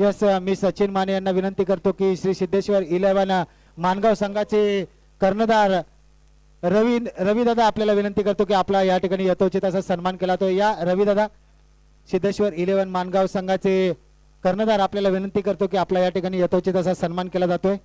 Yes मी सचिन माने यांना विनंती करतो की श्री सिद्धेश्वर इलेव्हन मानगाव संघाचे कर्णधार रवी रवीदादा आपल्याला विनंती करतो की आपला या ठिकाणी यथोचित असा सन्मान केला तो या रवीदादा सिद्धेश्वर इलेव्हन मानगाव संघाचे कर्णधार आपल्याला विनंती करतो की आपला या ठिकाणी यथोचित असा सन्मान केला जातोय.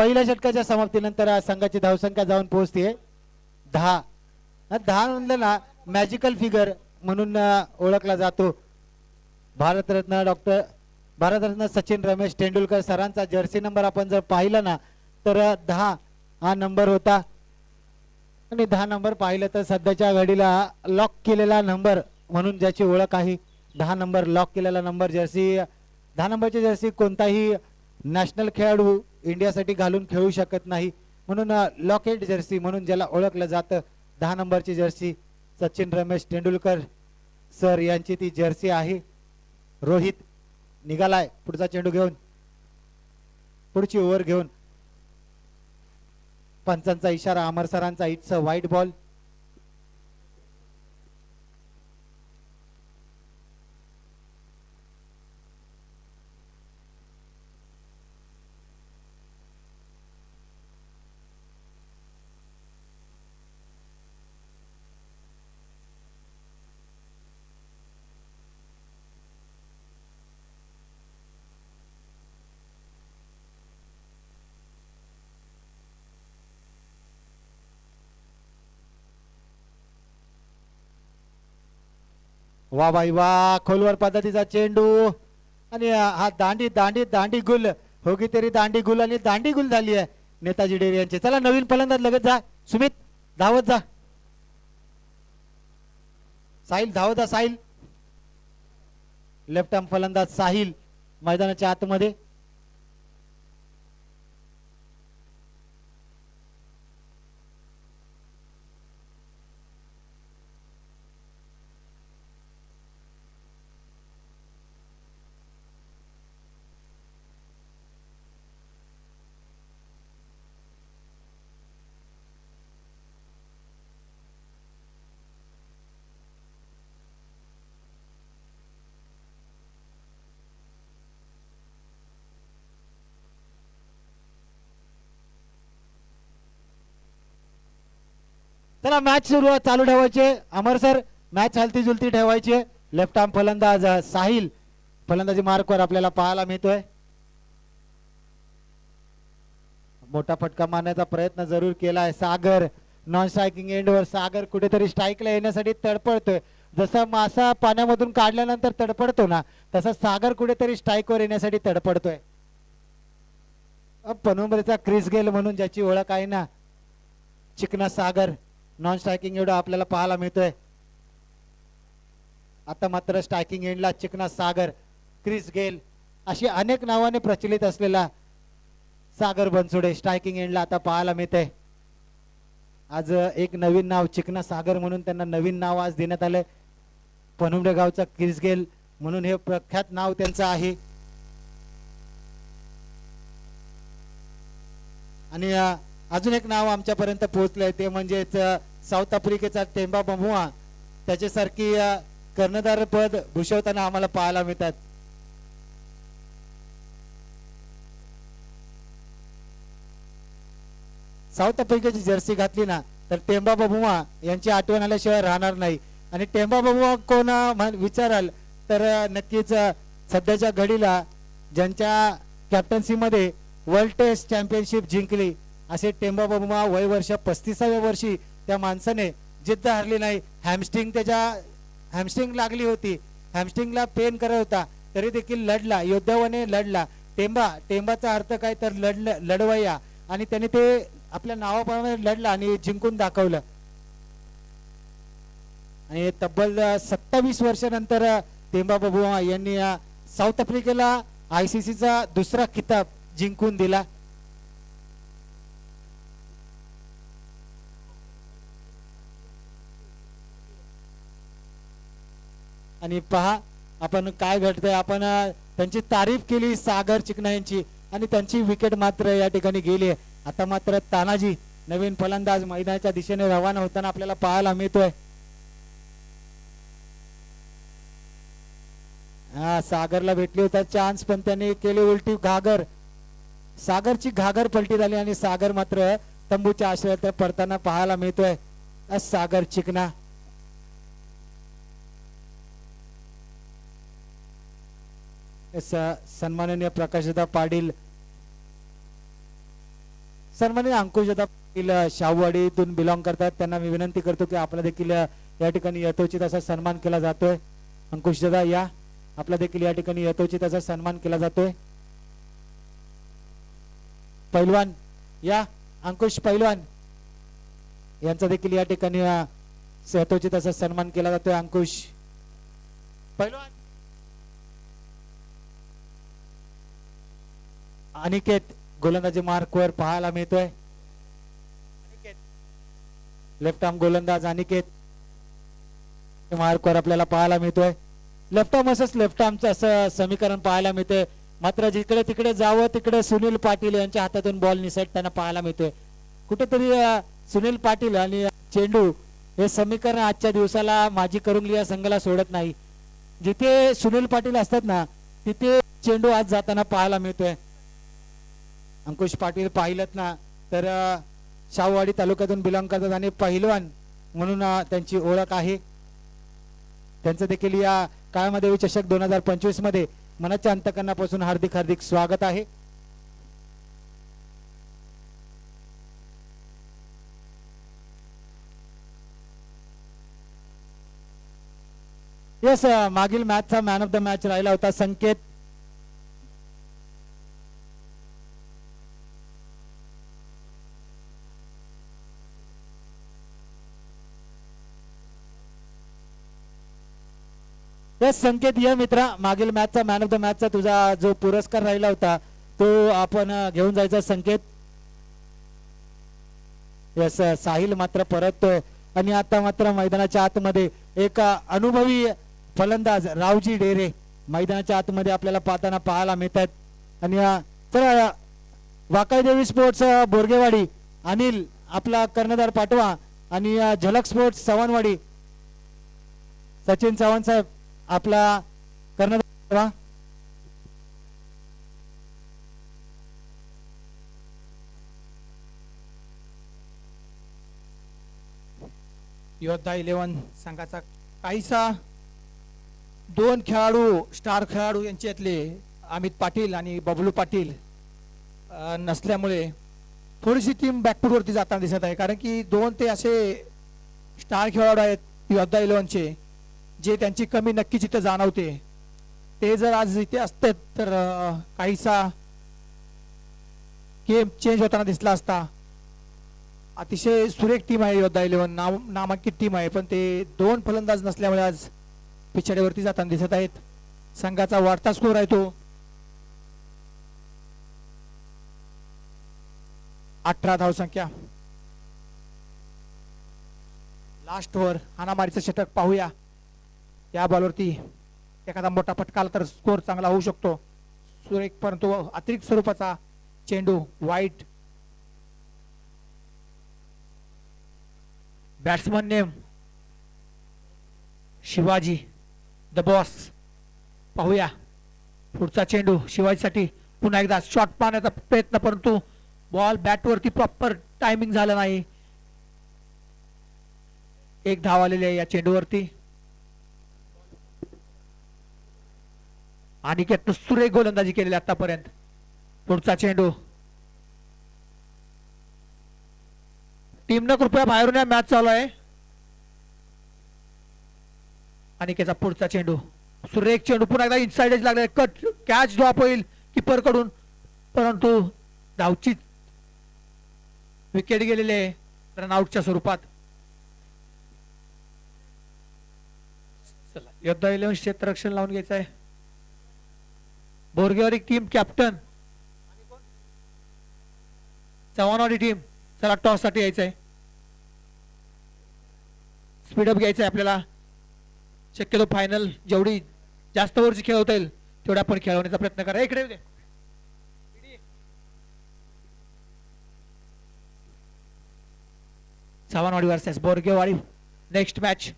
पहिल्या षटकाच्या समाप्तीनंतर संघाची धावसंख्या जाऊन पोहोचते दहा. दहा म्हणलं ना मॅजिकल फिगर म्हणून ओळखला जातो. भारतरत्न डॉक्टर भारतरत्न सचिन रमेश तेंडुलकर सरांचा जर्सी नंबर आपण जर पाहिला ना तर दहा हा नंबर होता. आणि दहा नंबर पाहिलं तर सध्याच्या घडीला लॉक केलेला नंबर म्हणून ज्याची ओळख आहे दहा नंबर लॉक केलेला नंबर जर्सी दहा नंबरची जर्सी कोणताही नॅशनल खेळाडू इंडियासाठी घालून खेळू शकत नाही. म्हणून लॉकेट जर्सी म्हणून ज्याला ओळखलं जातं दहा नंबरची जर्सी सचिन रमेश तेंडुलकर सर यांची ती जर्सी आहे. रोहित निघालाय पुढचा चेंडू घेऊन. पुढची ओव्हर घेऊन. पंचांचा इशारा अमर सरांचा इट्स अ व्हाईट बॉल. वा बाई वा खोलवर पद्धतीचा चेंडू. आणि हा दांडी दांडी दांडी गुल. होगी तरी दांडी गुल आणि दांडी गुल झाली आहे नेताजी डेरे यांची. चला नवीन फलंदाज लगत जा. सुमित धावत जा. साहिल धावत जा साहिल. लेफ्ट आर्म फलंदाज साहिल मैदानाच्या आतमध्ये. त्याला मॅच सुरू चालू ठेवायचे. अमर सर मॅच हलती जुलती ठेवायची. लेफ्ट आर्म फलंदाज साहिल. फलंदाजी मार्कवर आपल्याला पाहायला मिळतोय. मोठा फटका मारण्याचा प्रयत्न जरूर केला आहे सागर. नॉन स्ट्रायकिंग एंडवर सागर कुठेतरी स्ट्राईकला येण्यासाठी तडपडतोय. जसा मासा पाण्यामधून काढल्यानंतर तडपडतो ना तसा सागर कुठेतरी स्ट्राईकवर येण्यासाठी तडपडतोय. पनुंबरेचा क्रिस गेल म्हणून ज्याची ओळख आहे ना चिकना सागर. नॉन स्ट्रायकिंग एवढं आपल्याला पाहायला मिळतोय. आता मात्र स्ट्रायकिंग एंडला चिकना सागर क्रिस गेल अशी अनेक नावाने प्रचलित असलेला सागर बनसोडे स्ट्रायकिंग एंडला आता पाहायला मिळतंय. आज एक नवीन नाव चिकना सागर म्हणून त्यांना नवीन नाव आज देण्यात आलंय. पनुमडे गावचा क्रिस गेल म्हणून हे प्रख्यात नाव त्यांचं आहे. आणि अजून एक नाव आमच्यापर्यंत पोहोचलंय ते म्हणजेच साऊथ आफ्रिकेचा टेंबा बमुआ त्याच्यासारखी कर्णधार पद भूषवताना आम्हाला पाहायला मिळतात. साऊथ आफ्रिकेची जर्सी घातली ना तर टेंबा बबुआ यांची आठवण आल्याशिवाय राहणार नाही. आणि टेंबा बबुआ कोण विचाराल तर नक्कीच सध्याच्या घडीला ज्यांच्या कॅप्टन्सीमध्ये वर्ल्ड टेस्ट चॅम्पियनशिप जिंकली असे टेंबा बबुआ वय वर्ष पस्तीसाव्या वर्षी त्या माणसाने जिद्द हरली नाही. हॅमस्टिंग त्याच्या हॅमस्टिंग लागली होती. हॅमस्टिंगला पेन करत होता. तरी देखील लढला. योद्धावाने लढला. टेंबा टेंबाचा अर्थ काय? तर लढ लढवया आणि त्याने ते आपल्या नावाप्रमाणे लढला आणि जिंकून दाखवलं. आणि तब्बल सत्तावीस वर्षानंतर टेंबा बबुआ यांनी साऊथ आफ्रिकेला आयसीसीचा दुसरा किताब जिंकून दिला. आणि पहा आपण काय घडतंय आपण त्यांची तारीफ केली सागर चिकना यांची आणि त्यांची विकेट मात्र या ठिकाणी गेली आहे. आता मात्र तानाजी नवीन फलंदाज मैदानाच्या दिशेने रवाना होताना आपल्याला पाहायला मिळतोय. हा सागरला भेटली होता चान्स पण त्यांनी केली उलटी घागर. सागरची घागर पलटी झाली आणि सागर मात्र तंबूच्या आश्रयात पडताना पाहायला मिळतोय. सागर चिकना. सन्माननीय प्रकाशदा पाटील सन्माननीय अंकुशदा पाटील शाहूवाडीतून बिलॉंग करतात. त्यांना मी विनंती करतो की आपला देखील या ठिकाणी यथोचित असा सन्मान केला जातोय. अंकुशदा या. आपला देखील या ठिकाणी यथोचित असा सन्मान केला जातोय. पैलवान या. अंकुश पैलवान यांचा देखील या ठिकाणी यथोचित असा सन्मान केला जातोय अंकुश. पैलवान. अनिकेत गोलंदाजी मार्कवर पाहायला मिळतोय. लेफ्ट आर्म गोलंदाज अनिकेत मार्कवर आपल्याला पाहायला मिळतोय. लेफ्ट आर्म असंच लेफ्ट आर्मचं असं समीकरण पाहायला मिळतंय. मात्र जिकडे तिकडे जावं तिकडे सुनील पाटील यांच्या हातातून बॉल निसटताना पाहायला मिळतोय. कुठेतरी सुनील पाटील आणि चेंडू हे समीकरण आजच्या दिवसाला माझी करुंगली संघाला सोडत नाही. जिथे सुनील पाटील असतात ना तिथे चेंडू आज जाताना पाहायला मिळतोय. अंकुश पाटील पाहिलं ना तर शाहूवाडी तालुक्यातून बिलॉंग करतात आणि पहिलवान म्हणून त्यांची ओळख आहे. त्यांचं देखील या काळामध्ये चषक दोन हजार पंचवीसमध्ये मनाच्या अंतकरणापासून हार्दिक हार्दिक स्वागत आहे. येस मागील मॅचचा मॅन ऑफ द मॅच राहिला होता संकेत. येस संकेत ये मित्रा मागील मॅचचा मॅन ऑफ द मॅचचा तुझा जो पुरस्कार राहिला होता तो आपण घेऊन जायचा संकेत. यस साहिल मात्र परततोय आणि आता मात्र मैदानाच्या आतमध्ये एक अनुभवी फलंदाज रावजी डेरे मैदानाच्या आतमध्ये आपल्याला पाहताना पाहायला मिळतात आणि अ, चला देवी स्पोर्ट्स बोरगेवाडी अनिल आपला कर्णधार पाठवा. आणि झलक स्पोर्ट्स चव्हाणवाडी. सचिन चव्हाण साहेब. आपला कर्णधार योद्धा इलेव्हन संघाचा काहीसा दोन खेळाडू स्टार खेळाडू यांच्यातले अमित पाटील आणि बबलू पाटील नसल्यामुळे थोडीशी टीम बॅकफूटवरती जाताना दिसत आहे. कारण की दोन ते असे स्टार खेळाडू आहेत योद्धा इलेव्हनचे. जे त्यांची कमी नक्कीच जिथे जाणवते ते जर आज इथे असते तर काहीसा गेम चेंज होताना दिसला असता. अतिशय सुरेख टीम आहे योद्धा इलेव्हन नाम नामांकित टीम आहे पण ते दोन फलंदाज नसल्यामुळे आज पिछाडीवरती जाताना दिसत आहेत. संघाचा वाढता स्कोर आहे तो. अठरा धावसंख्या लास्ट ओव्हर हाणामारीचं षटक पाहूया. या बॉलवरती एखादा मोठा फटका आला तर स्कोर चांगला होऊ शकतो. सुरेख परंतु अतिरिक्त स्वरूपाचा चेंडू वाईट batsman name Shivaji the boss पाहूया. पुढचा चेंडू शिवाजीसाठी पुन्हा एकदा शॉट पाहण्याचा प्रयत्न परंतु बॉल बॅटवरती प्रॉपर टायमिंग झालं नाही. एक धाव आलेली आहे या चेंडूवरती. अनिकेतनं सुरेख गोलंदाजी केलेली आतापर्यंत. पुढचा चेंडू. टीमनं कृपया बाहेरून या मॅच चालू आहे. अनिकेचा पुढचा चेंडू. सुरेख चेंडू पुन्हा एकदा इनसाइड लागले कट कॅच ड्रॉप होईल किपरकडून परंतु धावची विकेट गेलेले रनआउटच्या स्वरूपात. चला योद्धा इलेव्हन क्षेत्ररक्षण लावून घ्यायचं आहे. Borgewadi team captain. Chavanwadi team चला टॉससाठी आहे स्पीडअप घ्यायचं आहे आपल्याला. शक्यतो फायनल जेवढी जास्त वरची खेळवता येईल तेवढा आपण खेळवण्याचा प्रयत्न करा. इकडे दे. Chavanwadi versus Borgewadi. Next match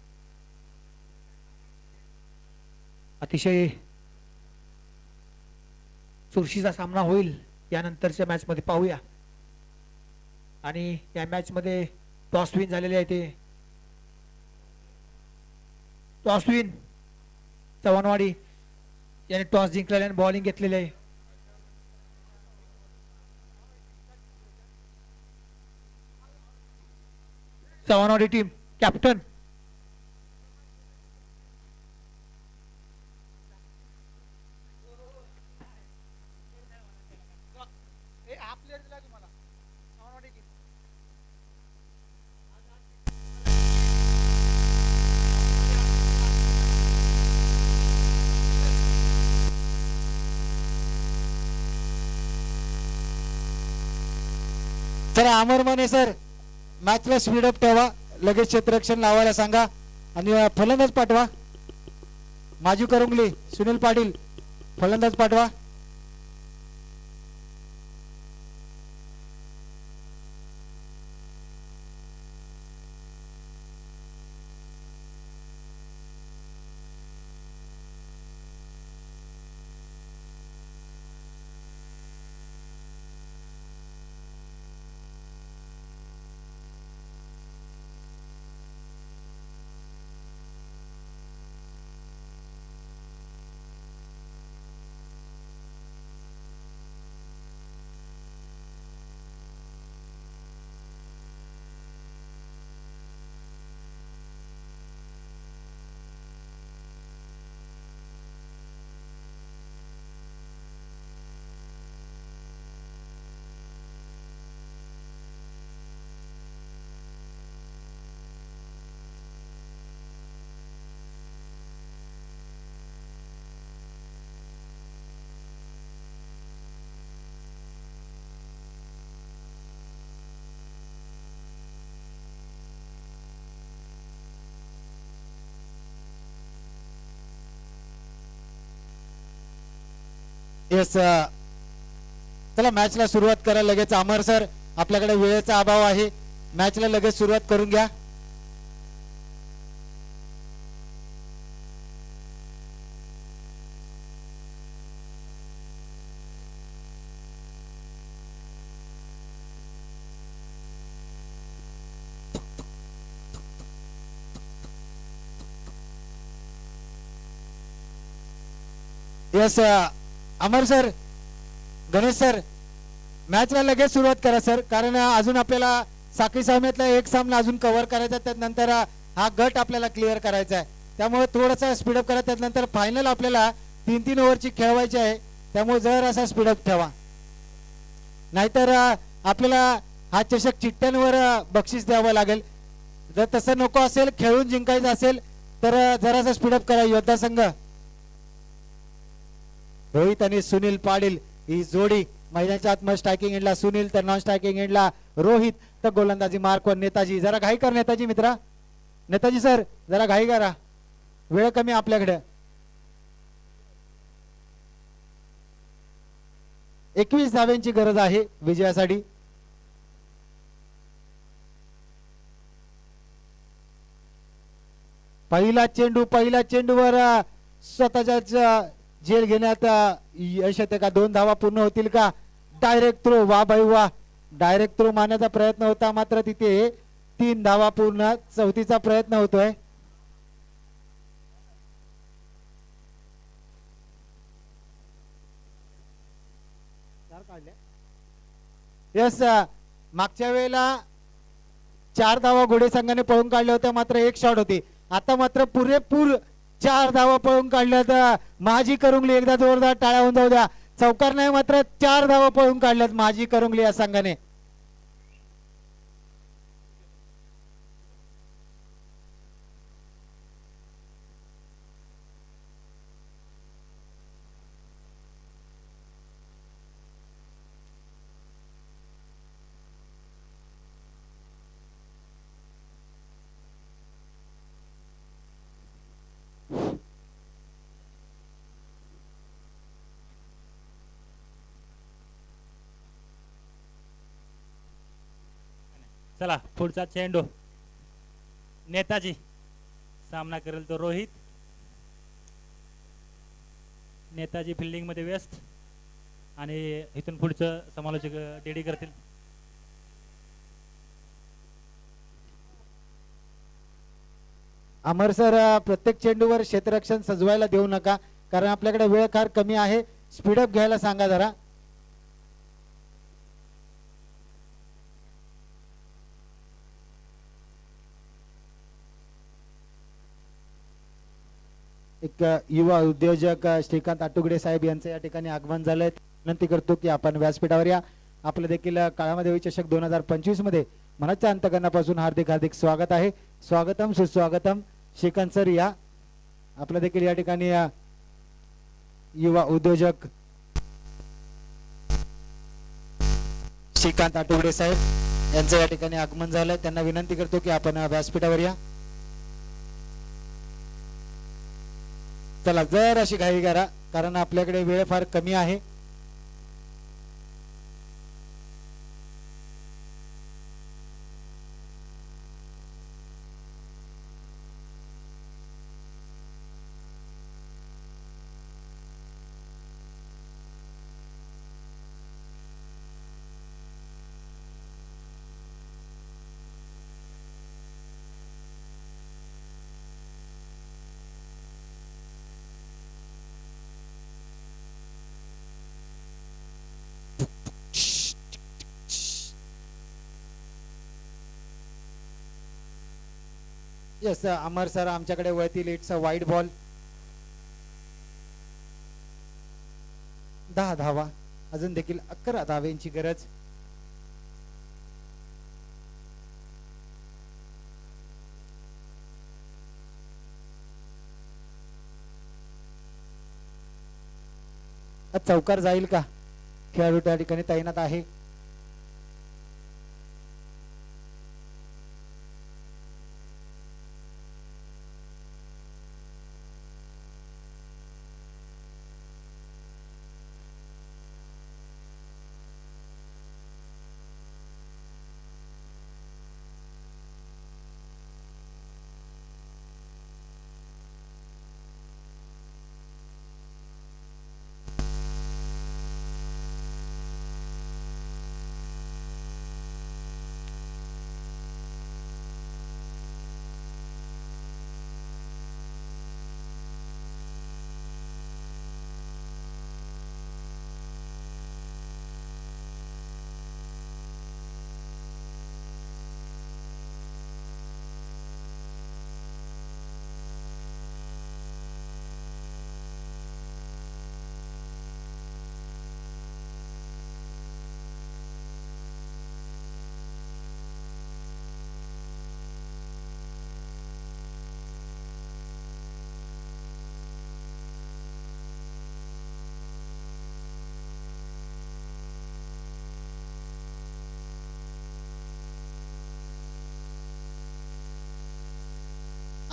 अतिशय चुरशीचा सामना होईल यानंतरच्या मॅचमध्ये पाहूया. आणि या मॅचमध्ये टॉस विन झालेले आहे ते. Toss win. चव्हाणवाडी याने टॉस जिंकलेले आणि बॉलिंग घेतलेलं आहे. Chavanwadi team captain. Sir Amar Mane sir. मॅचला स्पीडअप ठेवा. लगेच क्षेत्ररक्षण लावायला सांगा. आणि फलंदाज पाठवा. माजू करुंगली सुनील पाटील फलंदाज पाठवा. येस uh, चला मॅचला सुरुवात करा लगेच अमर सर आपल्याकडे वेळेचा अभाव आहे. मॅचला लगेच सुरुवात करून घ्या. Yes uh, Amar sir Ganesh sir मॅचला लगेच सुरुवात करा सर. कारण अजून आपल्याला साखळी सामन्यातला एक सामना अजून कव्हर करायचा त्यानंतर हा गट आपल्याला क्लिअर करायचा आहे. त्यामुळे थोडासा स्पीडअप करा त्यानंतर फायनल आपल्याला तीन तीन ओव्हरची खेळवायची आहे. त्यामुळे जर असा स्पीडअप ठेवा. नाहीतर आपल्याला हा चषक चिठ्ठ्यांवर बक्षीस द्यावं लागेल. जर तसं नको असेल खेळून जिंकायचं असेल तर जरासा स्पीडअप करा योद्धा संघ. रोहित आणि सुनील पाटील ही जोडी महिलांच्या आतमध्ये स्ट्रायकिंग एंडला सुनील तर नॉन स्ट्रायकिंग एंडला रोहित तर गोलंदाजी मार्कवर नेताजी जरा घाई कर नेताजी मित्रा. नेताजी सर जरा घाई करा. वेळ कमी आपल्याकडे. एकवीस धाव्यांची गरज आहे विजयासाठी. पहिला चेंडू पहिल्या चेंडूवर स्वतःच्या झेल घेण्यात यश येते का? दोन धावा पूर्ण होतील का? डायरेक्ट थ्रो वा भाई वा. डायरेक्ट थ्रो मारण्याचा प्रयत्न होता मात्र तिथे तीन धावा पूर्ण चौथीचा प्रयत्न होतोय. यस मागच्या वेळेला चार धावा घोडे संघाने पळून काढल्या होत्या मात्र एक शॉट होती. आता मात्र पुरेपूर चार धावा पळून तर माझी करुंगली एकदा जोरदार टाळ्या होऊन जाऊ द्या. चौकार नाही मात्र चार धावा पळून काढल्यात माझी करुंगली या संघाने. चला पुढचा चेंडू. नेताजी सामना करेल तो रोहित. नेताजी फिल्डिंगमध्ये व्यस्त. आणि इथून पुढचं समालोचक डेडी करतील. अमर सर प्रत्येक चेंडूवर क्षेत्ररक्षण सजवायला देऊ नका कारण आपल्याकडे वेळ फार कमी आहे. स्पीडअप घ्यायला सांगा जरा. एक युवा उद्योजक श्रीकांत आटुगडे साहेब यांचं या ठिकाणी आगमन झालंय. विनंती करतो की आपण व्यासपीठावर या. आपलं देखील काळामध्ये चषक दोन हजार पंचवीसमध्ये मनाच्या अंतकरणापासून हार्दिक हार्दिक स्वागत आहे. स्वागतम सुस्वागतम. श्रीकांत सर या. आपलं देखील या ठिकाणी युवा उद्योजक श्रीकांत आटुगडे साहेब यांचं या ठिकाणी आगमन झालंय. त्यांना विनंती करतो की आपण व्यासपीठावर या. चला जर अशी घाई करा कारण आपल्याकडे वेळ फार कमी आहे. येस अमर सर आमच्याकडे वळतील इट्स अ वाईट बॉल दहा धावा. अजून देखील अकरा धावेंची गरज. चौकार जाईल का? खेळाडू त्या ठिकाणी तैनात आहे.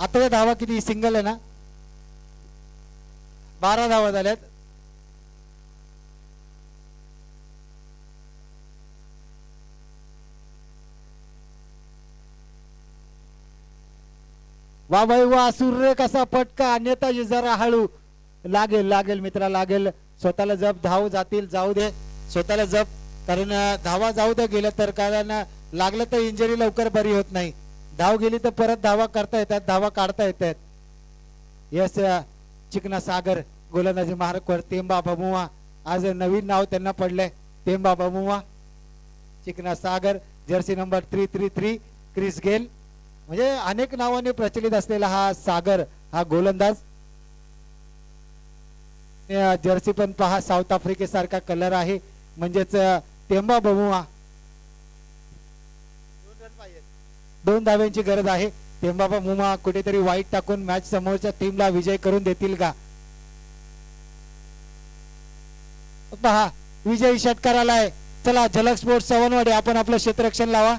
आता धावा किती? सिंगल आहे ना? बारा धावा झाल्यात. वा बाई वा सूर्य कसा पटका नेताजी जरा हळू. लागेल लागेल मित्रा लागेल. स्वतःला जप धाव जातील जाऊ दे. स्वतःला जप. कारण धावा जाऊ दे गेलं तर. कारण लागलं तर इंजरी लवकर बरी होत नाही. धाव गेली तर परत धावा करता येतात धावा काढता येतात. यस चिकना सागर गोलंदाजी महाराज तेंबा बमुवा आज नवीन नाव त्यांना पडलंय तेंबा बमुवा चिकना Sagar jersey number three three three Chris Gayle. म्हणजे अनेक नावाने प्रचलित असलेला हा सागर हा गोलंदाज. जर्सी पण पहा साऊथ आफ्रिकेसारखा कलर आहे. म्हणजेच तेंबा टेंबा बमुआ दोन धाव्यांची गरज आहे. तेंबाबा मुमा कुठेतरी वाईट टाकून मॅच समोरच्या टीमला विजय करून देतील का? पहा विजयी षटकार आलाय चला झलक स्पोर्ट्स सवनवाडी आपण आपलं क्षेत्ररक्षण लावा.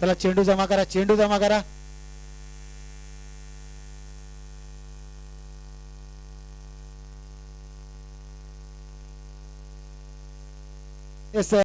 चला चेंडू जमा करा चेंडू जमा करा. येस